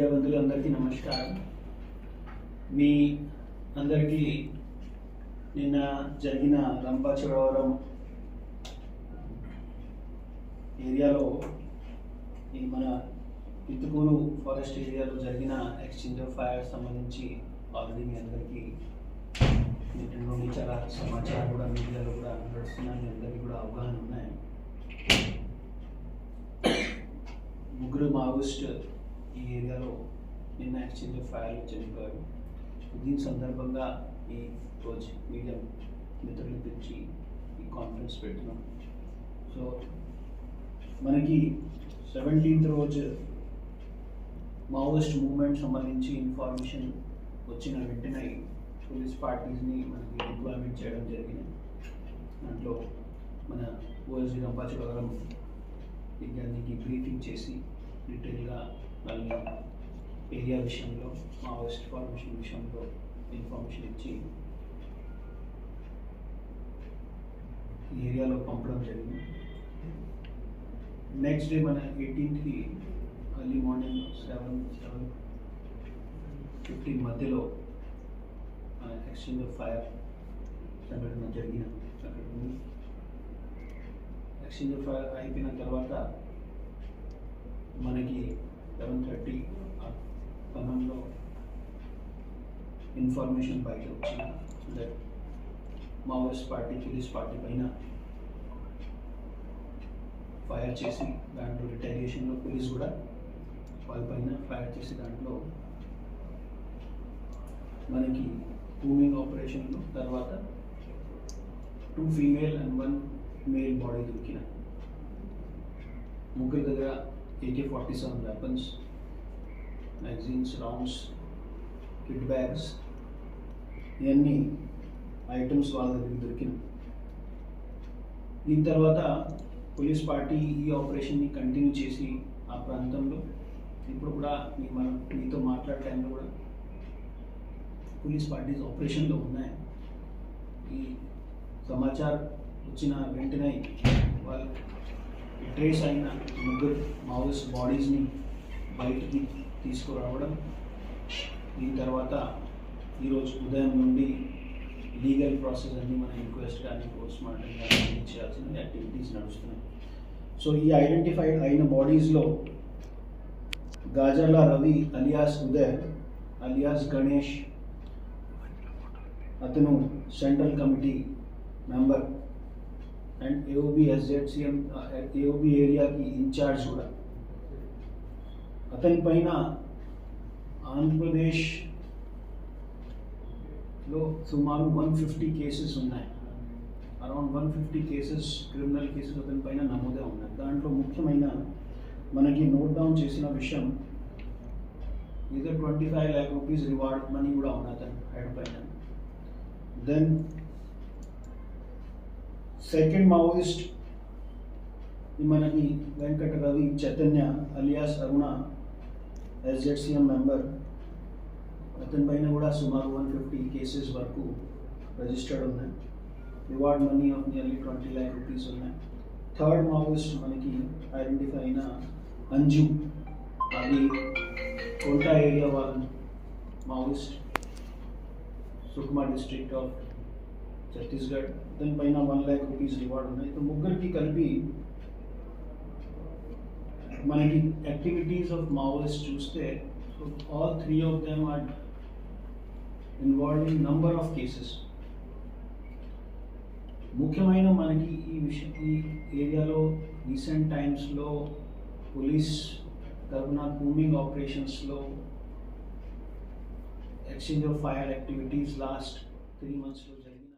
Media బంధువులందరికీ నమస్కారం. మీ అందరికీ నిన్న జరిగిన రంపచోడవరం ఏరియాలో ఈ మన పిత్తుకూరు ఫారెస్ట్ ఏరియాలో జరిగిన ఎక్స్చేంజ్ ఆఫ్ ఫైర్ సంబంధించి ఆల్రెడీ మీ అందరికీ నుండి చాలా సమాచారం కూడా మీడియాలో కూడా నడుస్తున్నాయి మీ అందరికీ కూడా అవగాహన ఉన్నాయి. ముగ్గురు మావోయిస్ట్ ఈ ఏరియాలో నిన్న ఎక్స్చేంజ్ ఆఫ్ ఫైర్లు చనిపోయారు దీని సందర్భంగా ఈ రోజు మీడియా మిత్రులు పిలిచి ఈ కాన్ఫరెన్స్ పెడుతున్నాం సో మనకి సెవెంటీన్త్ రోజు మావోయిస్ట్ మూమెంట్ సంబంధించి ఇన్ఫర్మేషన్ వచ్చిన వెంటనే పోలీస్ పార్టీస్ని మనకి డిప్లాయ్మెంట్ చేయడం జరిగింది. దాంట్లో మన ఓఎస్డి రంపాచవరం విద్యార్థికి బ్రీఫింగ్ చేసి డీటెయిల్గా వాళ్ళని ఏరియా విషయంలో మావోయిస్ట్ ఫార్మేషన్ విషయంలో ఇన్ఫర్మేషన్ ఇచ్చి ఈ ఏరియాలో పంపడం జరిగింది. నెక్స్ట్ డే మన ఎయిటీన్త్కి early morning seven seven fifteen మధ్యలో ఎక్స్చేంజ్ ఆఫ్ ఫైర్ సంఘటన జరిగిన అక్కడ ఉంది ఎక్స్చేంజ్ ఆఫ్ ఫైర్ అయిపోయిన తర్వాత మనకి లెవెన్ థర్టీ సమయంలో ఇన్ఫర్మేషన్ బయట వచ్చింది. That Maoist party police party పైన ఫైర్ చేసి దాంట్లో రిటైలియేషన్లో పోలీస్ కూడా వాళ్ళ పైన ఫైర్ చేసి దాంట్లో మనకి కూమింగ్ ఆపరేషన్లో తర్వాత two female and one male body దొరికిన ముగ్గురు దగ్గర AK forty seven magazines, rounds, rounds kit bags ఇవన్నీ ఐటమ్స్ వాళ్ళ దగ్గర దొరికిన దీని తర్వాత పోలీస్ పార్టీ ఈ ఆపరేషన్ని కంటిన్యూ చేసి ఆ ప్రాంతంలో ఇప్పుడు కూడా మీ మనం మీతో మాట్లాడే టైంలో కూడా పోలీస్ పార్టీస్ ఆపరేషన్లో ఉన్నాయి. ఈ సమాచారం వచ్చిన వెంటనే వాళ్ళు ట్రేస్ అయిన ముగ్గురు మావోయిస్ట్ బాడీస్ని బయటికి తీసుకురావడం దీని తర్వాత ఈరోజు ఉదయం నుండి లీగల్ ప్రాసెస్ అన్ని మన ఇన్క్వెస్ట్ కానీ పోస్ట్ మార్టం కానీ చేయాల్సిన యాక్టివిటీస్ నడుస్తున్నాయి. సో ఈ ఐడెంటిఫైడ్ అయిన బాడీస్లో గాజర్ల రవి అలియాస్ ఉదయ్ అలియాస్ గణేష్ అతను central committee member. And AOB SZCM AOB ఏరియాకి ఇన్ఛార్జ్ కూడా. అతని పైన ఆంధ్రప్రదేశ్లో సుమారు వన్ ఫిఫ్టీ కేసెస్ ఉన్నాయి. Around one fifty cases criminal cases అతని పైన నమోదే ఉన్నాయి. దాంట్లో ముఖ్యమైన మనకి నోట్ డౌన్ చేసిన విషయం ఇదే twenty five lakh rupees reward money కూడా ఉంది అతని హెడ్ పైన. దెన్ సెకండ్ మావోయిస్ట్ మనకి Venkata Ravi Chaitanya alias Aruna SZCM member అతని పైన కూడా సుమారు వన్ ఫిఫ్టీ కేసెస్ వరకు రిజిస్టర్డ్ ఉన్నాయి. Reward money of nearly twenty lakh rupees ఉన్నాయి. థర్డ్ మావోయిస్ట్ మనకి ఐడెంటిఫై అయిన అంజు అది కోటా ఏరియా వాళ్ళ Maoist Sukma district of Chhattisgarh దానిపైన వన్ ల్యాక్ రూపీస్ రివార్డ్ ఉన్నాయి సో ముగ్గురికి కలిపి మనకి యాక్టివిటీస్ ఆఫ్ మావోయిస్ట్ చూస్తే so all three of them are involve in number of cases ముఖ్యమైన మనకి ఈ విషయం ఈ ఏరియాలో రీసెంట్ టైమ్స్లో పోలీస్ తరఫున combing ఆపరేషన్స్లో exchange of fire activities last three మంత్స్లో